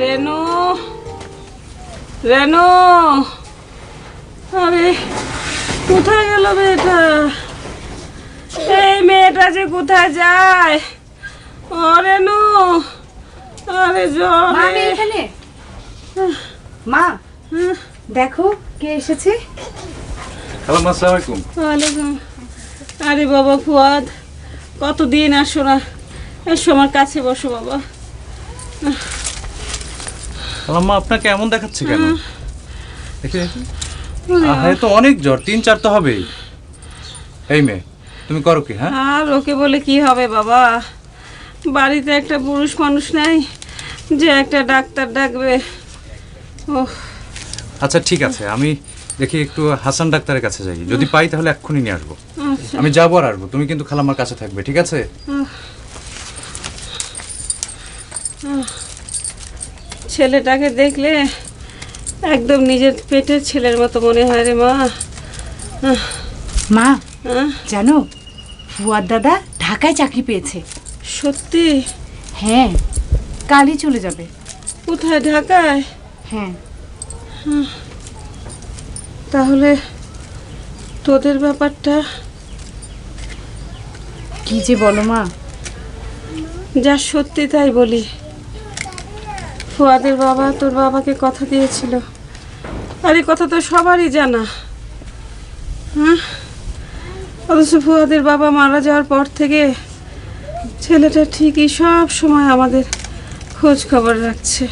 রেনু রেনু। আরে কোথায় গেল মেয়েটা? এই মেয়েটা যে কোথায় যায়? ও রেনু আরে মা আমি জলে এখানে? মা দেখো কে এসেছে। হ্যালো আসসালামু আলাইকুম। ওয়ালাইকুম। আরে বাবা ফুয়াদ কতদিন আসো না? এসো আমার কাছে বসো বাবা। আম্মা আপনাকে এমন দেখাচ্ছে কেন? দেখি তো অনেক জ্বর তিন চার তো হবেই। এই মেয়ে তুমি করো কি হ্যাঁ? আর ওকে বলে কি হবে বাবা? বাড়িতে একটা পুরুষ মানুষ নাই যে একটা ডাক্তার ডাকবে। ও আচ্ছা ঠিক আছে আমি দেখি একটু হাসান ডাক্তারের কাছে যাই। যদি পাই তাহলে এক্ষুনি নিয়ে আসব। আচ্ছা। আমি যাব আর আসব তুমি কিন্তু খালাম্মার কাছে থাকবে ঠিক আছে? ছেলেটাকে দেখলে একদম নিজের পেটের ছেলের মতো মনে হয় রে মা। মা জানো ফুয়াদ দাদা ঢাকায় চাকরি পেয়েছে। সত্যি? হ্যাঁ কালই চলে যাবে। কোথায় ঢাকায়? হ্যাঁ। তাহলে তোদের ব্যাপারটা? কি যে বলো মা। যা সত্যি তাই বলি। ফুয়াদের বাবা তোর বাবাকে কথা দিয়েছিল। আর এই কথা তো সবারই জানা। হ্যাঁ? অথচ ফুয়াদের বাবা মারা যাওয়ার পর থেকে ছেলেটা ঠিকই সব সময় আমাদের খোঁজ খবর রাখছে।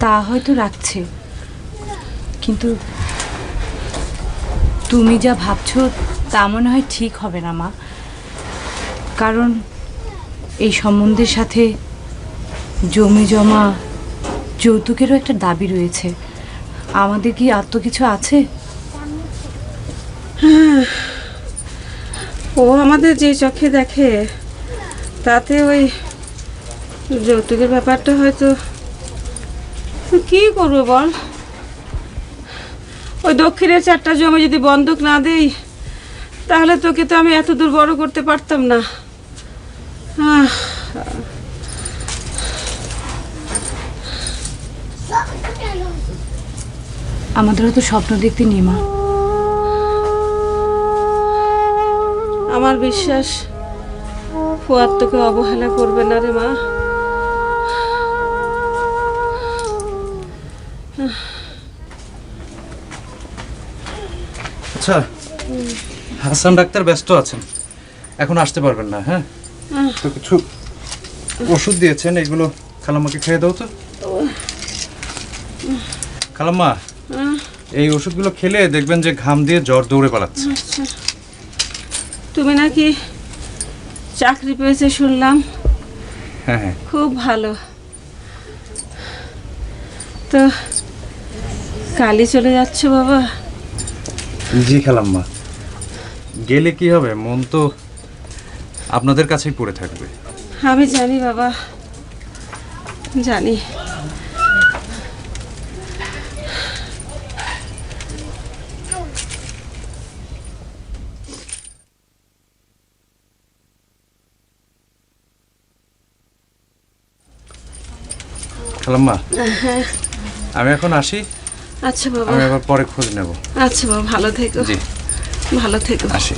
তা হয়তো রাখছে। কিন্তু তুমি যা ভাবছ তা মনে হয় ঠিক হবে না, মা। কারণ এই সম্বন্ধের সাথে জমি জমা যৌতুকেরও একটা দাবি রয়েছে। আমাদের কি আর তো কিছু আছে? ও আমাদের যে চোখে দেখে তাতে ওই যৌতুকের ব্যাপারটা হয়তো কি করব বল? ওই দক্ষিণের চারটা জমি যদি বন্ধক না দেই তাহলে তোকে তো আমি এত দূর বড় করতে পারতাম না। আহ, আমাদেরও তো স্বপ্ন দেখতে নেই মা। আমার বিশ্বাস ফুয়াদ তোকে অবহেলা করবে না রে মা। আচ্ছা হাসান ডাক্তার ব্যস্ত আছেন। এখন আসতে পারবেন না হ্যাঁ? তো কিছু ওষুধ দিয়েছেন এগুলো খালাম্মাকে খেয়ে দাও তো। খালাম্মা এই ওষুধগুলো খেলে দেখবেন যে ঘাম দিয়ে জ্বর দৌড়ে পালাচ্ছে। আচ্ছা। তুমি নাকি চাকরি পেয়েছে শুনলাম। হ্যাঁ হ্যাঁ। খুব ভালো। তো কালই চলে যাচ্ছে বাবা। জি খালাম্মা। গেলে কি হবে? মন তো আপনাদের কাছেই পড়ে থাকবে। আমি জানি বাবা। জানি। খালাম্মা আমি এখন আসি। আচ্ছা বাবা। আমি আবার পরে খোঁজ নেব। আচ্ছা বাবা ভালো থেকো। জি। ভালো থেকো। আসি।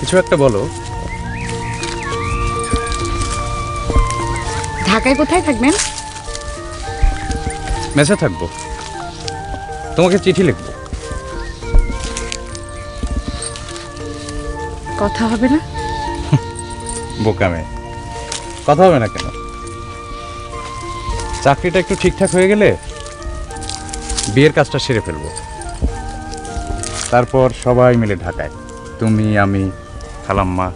কিছু একটা বলো। ঢাকায় কোথায় থাকবেন? মেসে থাকব। তোমাকে চিঠি লিখব। কথা হবে না? বোকামে কথা হবে না কেন? চাকরিটা একটু ঠিকঠাক হয়ে গেলে বিয়ের কাজটা সেরে ফেলব। তারপর সবাই মিলে ঢাকায়। তুমি আমি খালাম্মা।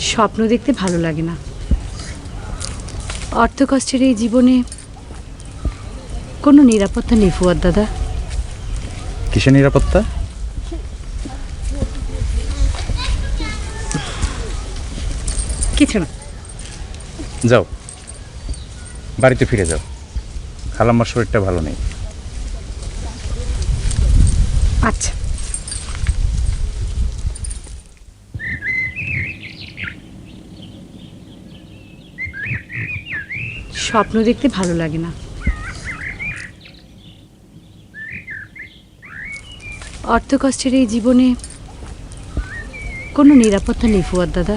স্বপ্ন দেখতে ভালো লাগে না। অর্থ কষ্টের এই জীবনে কোনো নিরাপত্তা নেই ফুয়াদ দাদা। কিসের নিরাপত্তা? কিছু না। যাও। বাড়িতে ফিরে যাও। খালাম্মার শরীরটা ভালো নেই। আচ্ছা। স্বপ্ন দেখতে ভালো লাগে না। অর্থকষ্টের এই জীবনে কোনো নিরাপত্তা নেই ফুয়ার দাদা।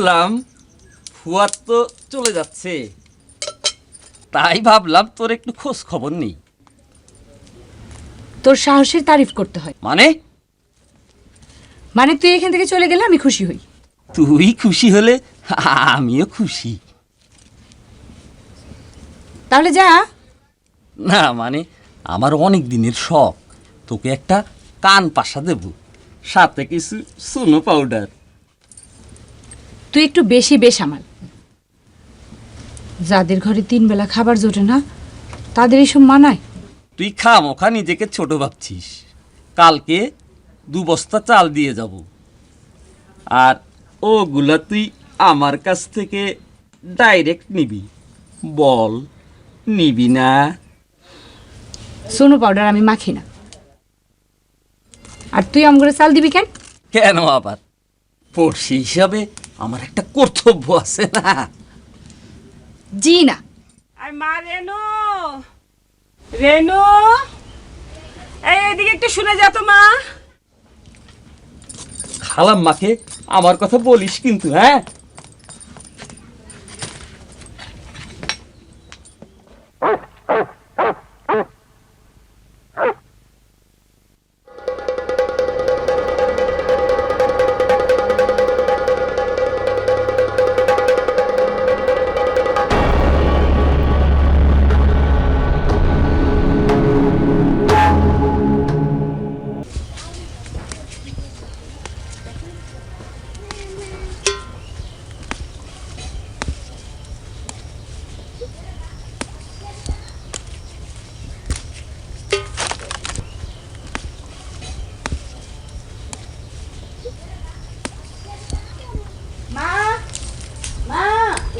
শুনলাম ফুয়াদ তো চলে যাচ্ছে। তাই ভাবলাম তোর একটু খোঁজ খবর নেই। তোর সাহসের তারিফ করতে হয়। মানে? মানে তুই এখান থেকে চলে গেলে আমি খুশি হই। তুই খুশি হলে আমিও খুশি। তাহলে যা। না মানে আমার অনেক দিনের শখ। তোকে একটা কান পাশা দেব। সাথে কিছু সুনো পাউডার। তুই একটু বেশি বেসামাল যাদের ঘরে তিন বেলা খাবার জোটে না তাদের এসব মানায়। তুই খাম খামোখা নিজেকে ছোট ভাবছিস। কালকে দু বস্তা চাল দিয়ে যাব। আর ওগুলা তুই আমার কাছ থেকে ডাইরেক্ট নিবি। বল নিবি না? সোনো পাউডার আমি মাখি না। আর তুই আমগুলো চাল দিবি কেন? কেন আবার? পড়শি হিসাবে আমার একটা কর্তব্য আছে না। জি না আর মা রেনু। রেনু। এই এদিকে একটু শুনে যা তো মা। খালাম মাকে আমার কথা বলিস কিন্তু হ্যাঁ?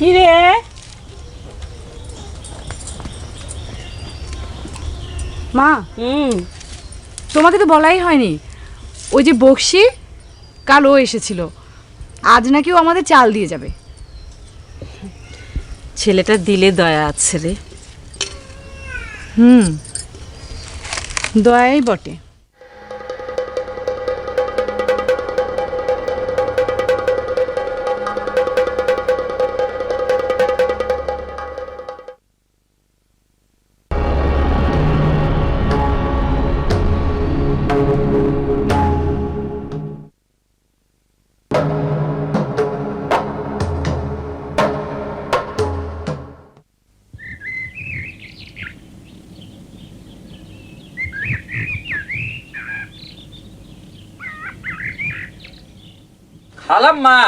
কি রে মা হুম। তোমাকে তো বলাই হয়নি। ওই যে বক্সি কাল ও এসেছিল। আজ নাকি ও আমাদের চাল দিয়ে যাবে। ছেলেটা দিলে দয়া আছে রে। হুম। দয়াই বটে। খালাম মা।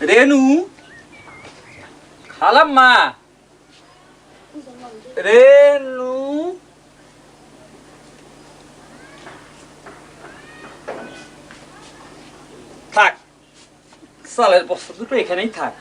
রেনু। খালাম মা। রেনু। থাক। সালের বস্তা দুটো এখানেই থাক।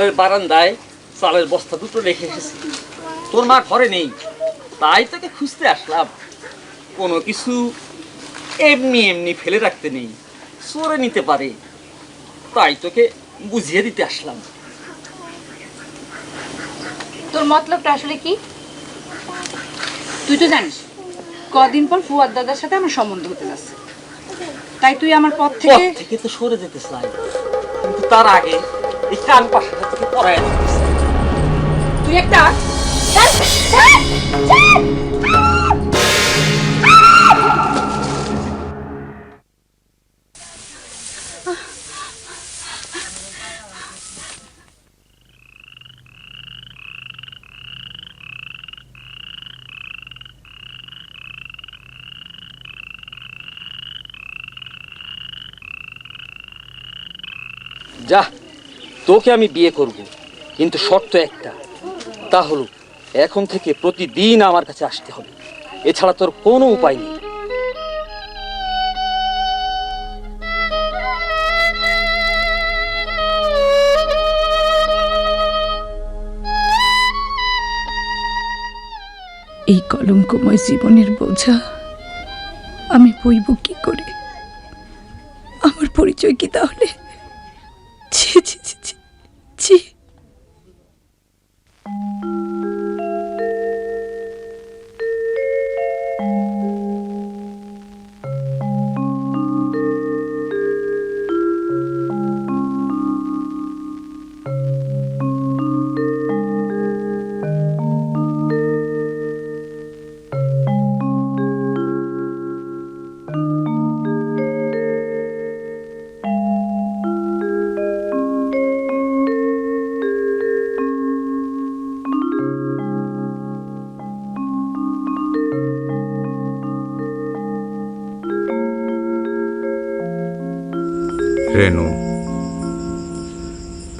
ঘরের বারান্দায় চালের বস্তা দুটো রেখে এসেছি তোর মা ঘরে নেই তাই তোকে খুঁজতে আসলাম। কোনো কিছু এমনি এমনি ফেলে রাখতে নেই সরে নিতে পারে। তাই তোকে বুঝিয়ে দিতে আসলাম। তোর মতলবটা আসলে কি? তুই তো জানিস কদিন পর ফুয়াদ দাদার সাথে আমার সম্বন্ধ হতে যাচ্ছে। তাই তুই আমার পথ পথ থেকে থেকে তো সরে যেতে চাই কিন্তু তার আগে এই কান পাশাটা থেকে পড়ায় দিতে চাই তুই একটা যা তোকে আমি বিয়ে করব, কিন্তু শর্ত একটা। তা হলো, এখন থেকে প্রতিদিন আমার কাছে আসতে হবে। এছাড়া তোর কোনো উপায় নেই। এই কলঙ্কময় জীবনের বোঝা আমি বইব কি করে? আমার পরিচয় কি তাহলে?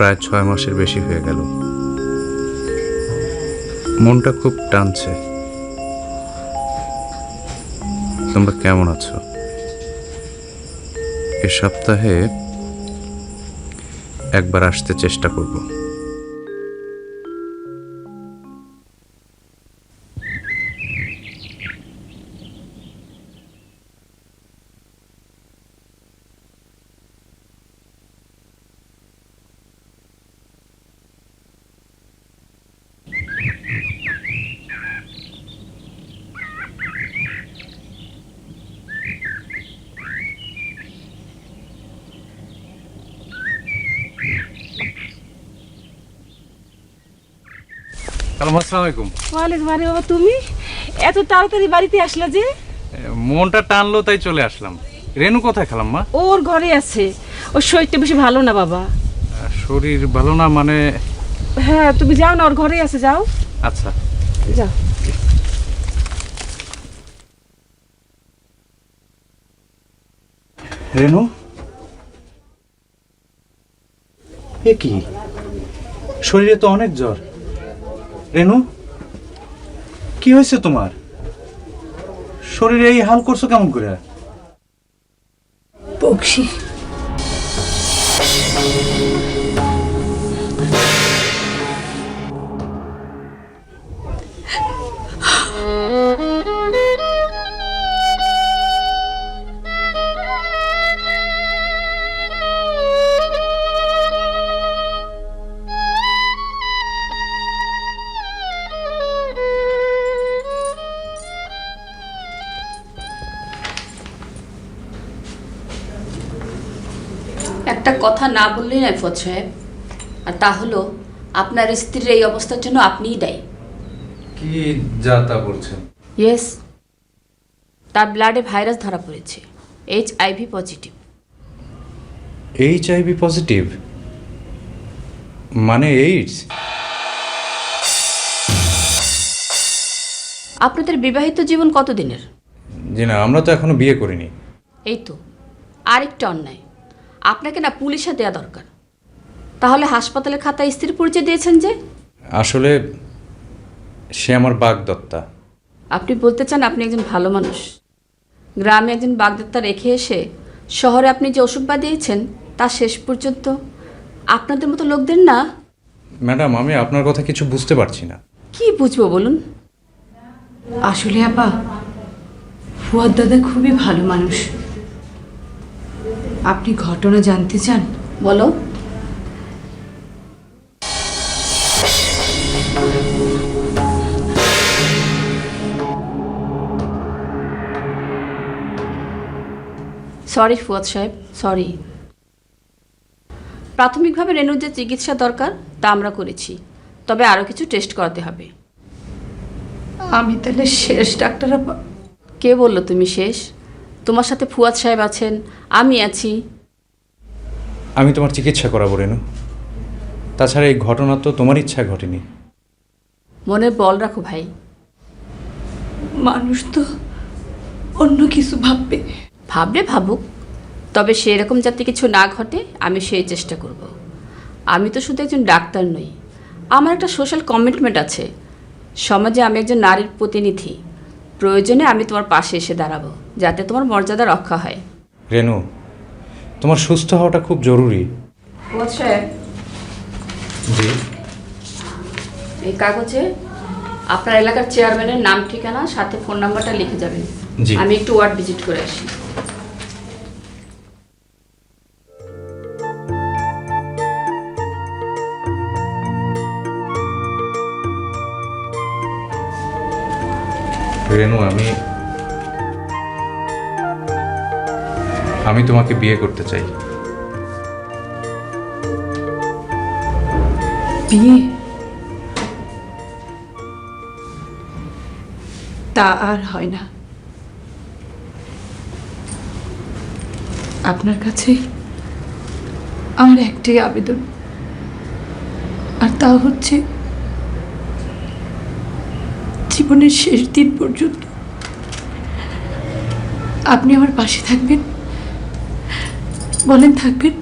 প্রায় ছয় মাসের বেশি হয়ে গেল। মনটা খুব টানছে। তোমরা কেমন আছো? এ সপ্তাহে একবার আসতে চেষ্টা করব। কালাম আসসালামু আলাইকুম। ওয়ালাইকুম আরে বাবা তুমি? এত তাড়াতাড়ি বাড়িতে আসলা যে? মনটা টানলো তাই চলে আসলাম। রেনু কোথায় খালাম্মা ওর ঘরে আছে। ওর শরীরটা বেশি ভালো না বাবা। শরীর ভালো না মানে? হ্যাঁ তুমি যাও না ওর ঘরে আছে যাও। আচ্ছা। যাও। রেনু? এ কি? শরীরে তো অনেক জ্বর। রেনু কি হয়েছে তোমার? শরীরে এই হাল করছ কেমন করে? কথা না বললেই নয় ফত সাহেব। আর তা হলো আপনার স্ত্রীর এই অবস্থার জন্য আপনিই দায়ী। কি যা তা বলছেন? ইয়েস তার ব্লাডে ভাইরাস ধরা পড়েছে H IV positive H IV positive মানে এইডস আপনাদের বিবাহিত জীবন কতদিনের? জি না আমরা তো এখনও বিয়ে করিনি। এই তো আরেকটা অন্যায়। আপনাকে না পুলিশে দেয়া দরকার। তাহলে হাসপাতালের খাতায় স্ত্রীর পরিচয় দিয়েছেন যে? আসলে সে আমার বাগদত্তা। আপনি বলতে চান আপনি একজন ভালো মানুষ। গ্রামে একজন বাগদত্তা রেখে এসে শহরে আপনি যে ওষুধ দিয়েছেন তা শেষ পর্যন্ত আপনাদের মতো লোকদের না? ম্যাডাম আমি আপনার কথা কিছু বুঝতে পারছি না। কি বুঝব বলুন? আসলে আপা ফুয়াদ দাদা খুবই ভালো মানুষ। আপনি ঘটনা জানতে চান? বলো। সরি ফুয়াদ সাহেব সরি। প্রাথমিকভাবে রেনুর যে চিকিৎসা দরকার তা আমরা করেছি। তবে আরও কিছু টেস্ট করাতে হবে। আমি তাহলে শেষ ডাক্তার কে বলল তুমি শেষ? তোমার সাথে ফুয়াদ সাহেব আছেন আমি আছি। আমি তোমার চিকিৎসা করাবো রেনু। তাছাড়া এই ঘটনা তো তোমার ইচ্ছা ঘটেনি। মনে বল রাখো ভাই। মানুষ তো অন্য কিছু ভাববে। ভাবলে ভাবুক তবে সেরকম যাতে কিছু না ঘটে আমি সেই চেষ্টা করব। আমি তো শুধু একজন ডাক্তার নই আমার একটা সোশ্যাল কমিটমেন্ট আছে। সমাজে আমি একজন নারীর প্রতিনিধি প্রয়োজনে আমি তোমার পাশে এসে দাঁড়াবো যাতে তোমার মর্যাদা রক্ষা হয়। রেনু তোমার সুস্থ হওয়াটা খুব জরুরি। জি। এই কাগজে আপনার এলাকার চেয়ারম্যানের নাম ঠিকানা সাথে ফোন নাম্বারটা লিখে যাবেন। জি। আমি একটু ওয়ার্ড ভিজিট করে আসি। রেনু আমি আমি তোমাকে বিয়ে করতে চাই। বিয়ে? তা আর হয় না। আপনার কাছে আমার একটাই আবেদন, আর তা হচ্ছে জীবনের শেষ দিন পর্যন্ত আপনি আমার পাশে থাকবেন। বলেন থাকবেন?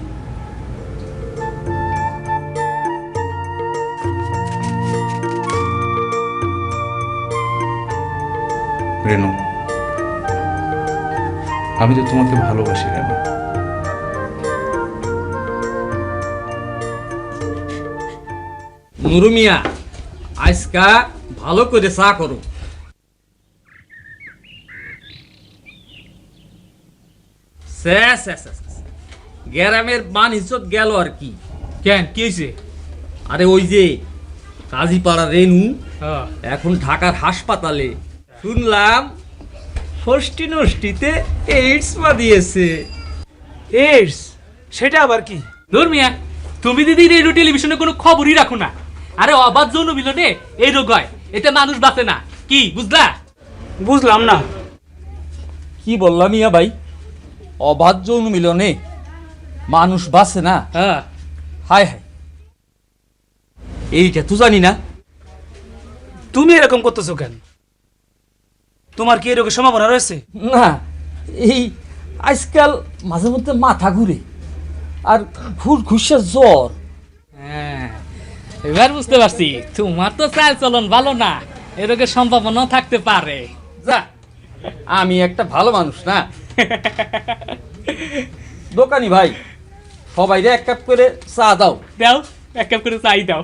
রেনু আমি তো তোমাকে ভালোবাসি রেনু। নুরু মিয়া আজকা ভালো করে চা করো। গ্রামের মান ইজ্জত গেল আর কি। কেন? কি হয়েছে? আরে ওই যে কাজীপাড়া রেনু এখন ঢাকার হাসপাতালে। শুনলাম ষষ্ঠী নষ্টিতে এইডস দিয়েছে। এইডস সেটা আবার কি? ধর্মিয়া তুমি দিদি রেডিও টেলিভিশনে কোনো খবরই রাখো না। আরে অবাধ যৌন মিলনে এই রোগ হয়। এতে মানুষ বাঁচে না। কি বুঝলা? বুঝলাম না। কি বললাম ইয়া ভাই? অবাধ যৌন মিলনে মানুষ বাঁচে না। হ্যাঁ। হায় হায়। এইটা তো জানি না। তুমি এরকম করতেছো কেন? তোমার কি এরকম সম্ভাবনা রয়েছে? না এই আজকাল মাঝে মধ্যে মাথা ঘুরে আর ঘুর ঘুষে জ্বর। হ্যাঁ। এবার বুঝতে পারছি তোমার তো চাল চলন ভালো না এরকম সম্ভাবনা থাকতে পারে। যা আমি একটা ভালো মানুষ না। দোকানি ভাই সবাই এক কাপ করে চা দাও। দাও এক কাপ করে চাই দাও।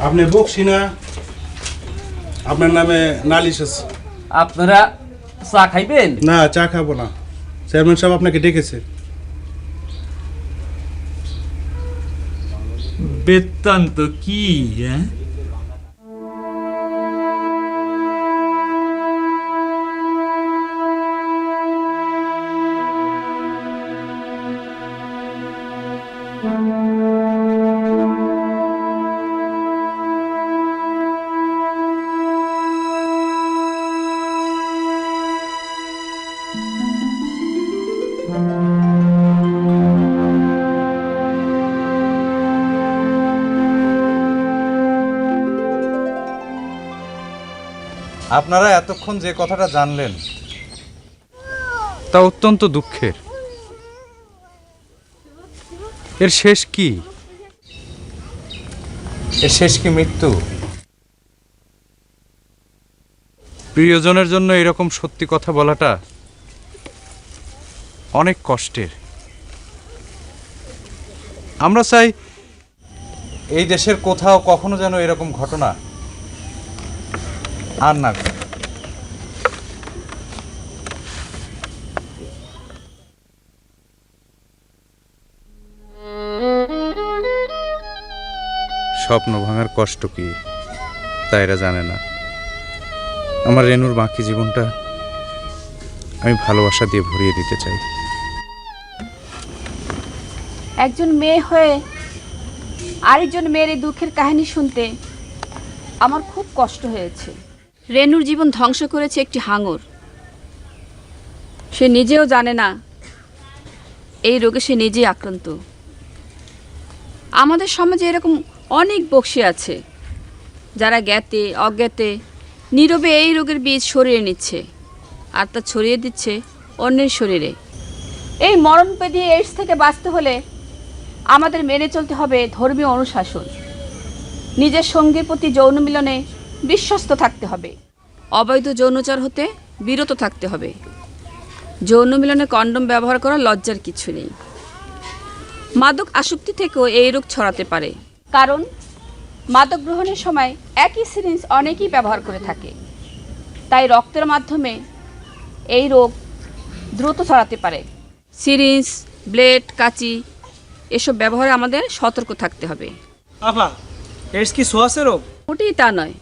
আপনি বকছি না? আপনার নামে নালিশ আছে। আপনারা চা খাইবেন? না চা খাব না। চেয়ারম্যান সাহেব আপনাকে ডেকেছে। বেতান্ত কি হ্যাঁ? আপনারা এতক্ষণ যে কথাটা জানলেন, তা অত্যন্ত দুঃখের। এর শেষ কি? এর শেষ কি মৃত্যু? প্রিয়জনের জন্য এরকম সত্যি কথা বলাটা অনেক কষ্টের। আমরা চাই এই দেশের কোথাও কখনো যেন এরকম ঘটনা আর না। স্বপ্ন ভাঙার কষ্ট কি? তা এরা জানে না। আমার রেনুর বাকি জীবনটা আমি ভালোবাসা দিয়ে ভরিয়ে দিতে চাই। একজন মেয়ে হয়ে আরেকজন মেয়ের এই দুঃখের কাহিনী শুনতে আমার খুব কষ্ট হয়েছে। রেনুর জীবন ধ্বংস করেছে একটি হাঙর। সে নিজেও জানে না এই রোগে সে নিজেই আক্রান্ত। আমাদের সমাজে এরকম অনেক বক্সি আছে, যারা জ্ঞাতে, অজ্ঞাতে, নীরবে এই রোগের বীজ সরিয়ে নিচ্ছে আর তা ছড়িয়ে দিচ্ছে অন্যের শরীরে। এই মরণ মরণবেদী এইডস থেকে বাঁচতে হলে আমাদের মেনে চলতে হবে ধর্মীয় অনুশাসন। নিজের সঙ্গীর প্রতি যৌন মিলনে বিশ্বস্ত থাকতে হবে। অবৈধ যৌনচার হতে বিরত থাকতে হবে। যৌন মিলনে কন্ডম ব্যবহার করা লজ্জার কিছু নেই। মাদক আসক্তি থেকেও এই রোগ ছড়াতে পারে। কারণ মাদক গ্রহণের সময় একই সিরিঞ্জ অনেকেই ব্যবহার করে থাকে। তাই রক্তের মাধ্যমে এই রোগ দ্রুত ছড়াতে পারে। সিরিঞ্জ ব্লেড কাঁচি এসব ব্যবহারে আমাদের সতর্ক থাকতে হবে। আপা এইডস কি সোয়াসের রোগ? মোটেই তা নয়।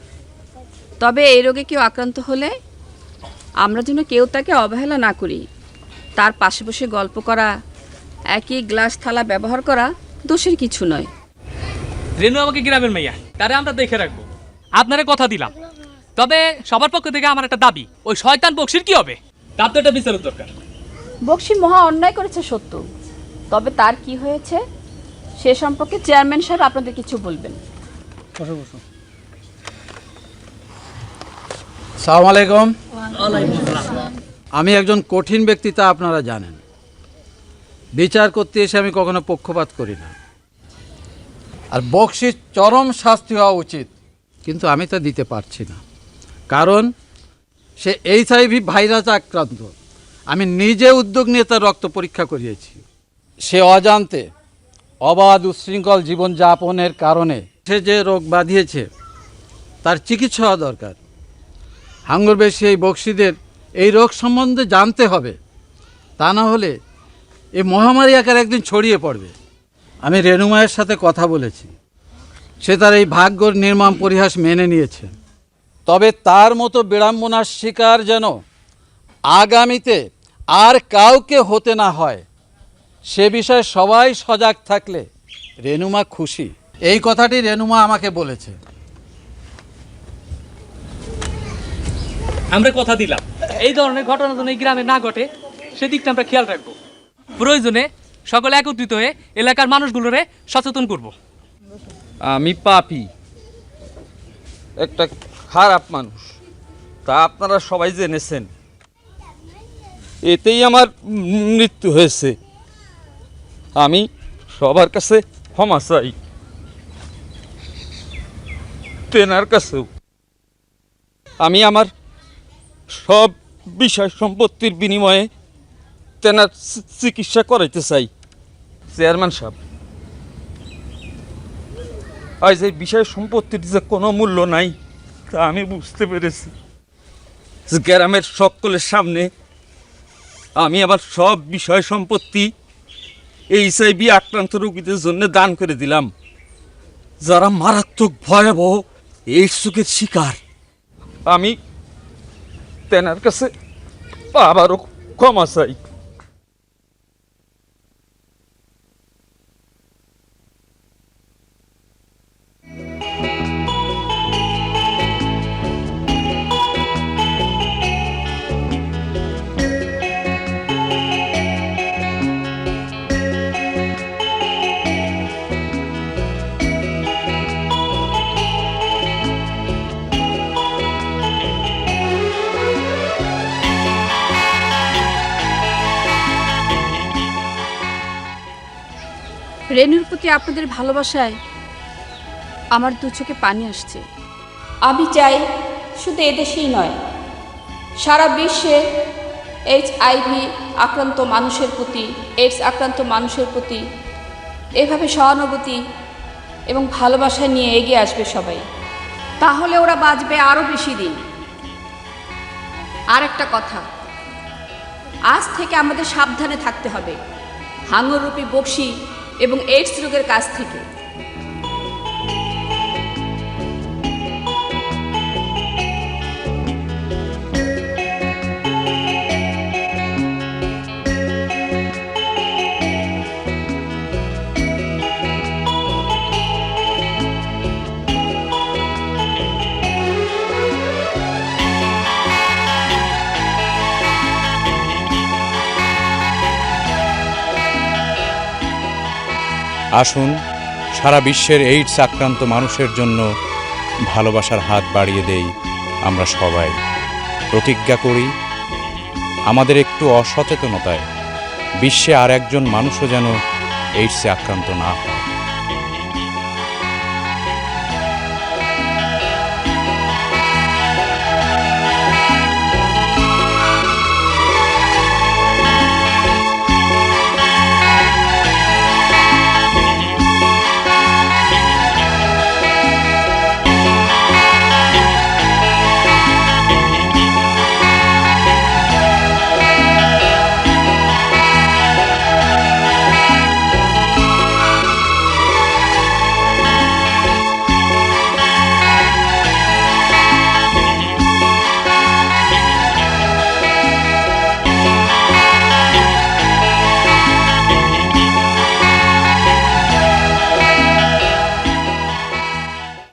তবে এই রোগে কেউ আক্রান্ত হলে আমরা যেন কেউ তাকে অবহেলা না করি। তার পাশে বসে গল্প করা একই গ্লাস থালা ব্যবহার করা দোষের কিছু নয়। রেনু আমাকে গ্রামের মেয়া তারে আমরা দেখে রাখব। আপনারে কথা দিলাম। তবে সবার পক্ষ থেকে আমার একটা দাবি ওই শয়তান বক্সির কি হবে? তার তো একটা বিচারের দরকার। বক্সি মহা অন্যায় করেছে সত্য। তবে তার কি হয়েছে সে সম্পর্কে চেয়ারম্যান সাহেব আপনাদের কিছু বলবেন। বসো বসো। সালাম আলাইকুম। আমি একজন কঠিন ব্যক্তি তা আপনারা জানেন। বিচার করতে এসে আমি কখনো পক্ষপাত করি না। আর বক্সির চরম শাস্তি হওয়া উচিত কিন্তু আমি তা দিতে পারছি না। কারণ সে এইচআইভি ভাইরাস আক্রান্ত। আমি নিজে উদ্যোগ নিয়ে তার রক্ত পরীক্ষা করিয়েছি। সে অজান্তে অবাধ উচ্ছৃঙ্খল জীবনযাপনের কারণে সে যে রোগ বাঁধিয়েছে তার চিকিৎসা হওয়া দরকার। হাঙ্গরবেশি এই বক্সিদের এই রোগ সম্বন্ধে জানতে হবে। তা না হলে এই মহামারী আকার একদিন ছড়িয়ে পড়বে। আমি রেণুমায়ের সাথে কথা বলেছি। সে তার এই ভাগ্যর নির্মম পরিহাস মেনে নিয়েছে। তবে তার মতো বিড়ম্বনার শিকার যেন আগামীতে আর কাউকে হতে না হয়, সে বিষয়ে সবাই সজাগ থাকলে রেণুমা খুশি। এই কথাটি রেণুমা আমাকে বলেছে। আমরা কথা দিলাম। এই ধরনের ঘটনা যেন এই গ্রামে না ঘটে সেদিকটা আমরা খেয়াল রাখব। প্রয়োজনে সকলে একত্রিত হয়ে এলাকার মানুষগুলোরে সচেতন করব। আমি পাপি একটা খারাপ মানুষ তা আপনারা সবাই জেনেছেন। এতেই আমার মৃত্যু হয়েছে। আমি সবার কাছে ক্ষমা চাই। তেনার কাছেও। আমি আমার সব বিষয় সম্পত্তির বিনিময়ে তেনার চিকিৎসা করাইতে চাই। চেয়ারম্যান সাহেব, আজ এই বিষয় সম্পত্তির যে কোনো মূল্য নাই, তা আমি বুঝতে পেরেছি। গ্রামের সকলের সামনে আমি আমার সব বিষয় সম্পত্তি এইচআইভি আক্রান্ত রোগীদের জন্য দান করে দিলাম। যারা মারাত্মক ভয়াবহ এই সুখের শিকার। আমি তেনার কাছে আবারও ক্ষমা চাই আপনাদের ভালোবাসায় আমার দু চোখে পানি আসছে? আমি চাই শুধু এদেশেই নয়, সারা বিশ্বে এইচ আইভি আক্রান্ত মানুষের প্রতি, এইডস আক্রান্ত মানুষের প্রতি এভাবে সহানুভূতি এবং ভালোবাসা নিয়ে এগিয়ে আসবে সবাই। তাহলে ওরা বাঁচবে আরও বেশি দিন। আর একটা কথা, আজ থেকে আমাদের সাবধানে থাকতে হবে। হাঙররূপী বক্সি এবং এইডস রোগের কাছ থেকে। আসুন, সারা বিশ্বের এইডস আক্রান্ত মানুষের জন্য ভালোবাসার হাত বাড়িয়ে দেই আমরা সবাই। প্রতিজ্ঞা করি, আমাদের একটু অসচেতনতায় বিশ্বে আর একজন মানুষও যেন এইডসে আক্রান্ত না হয়।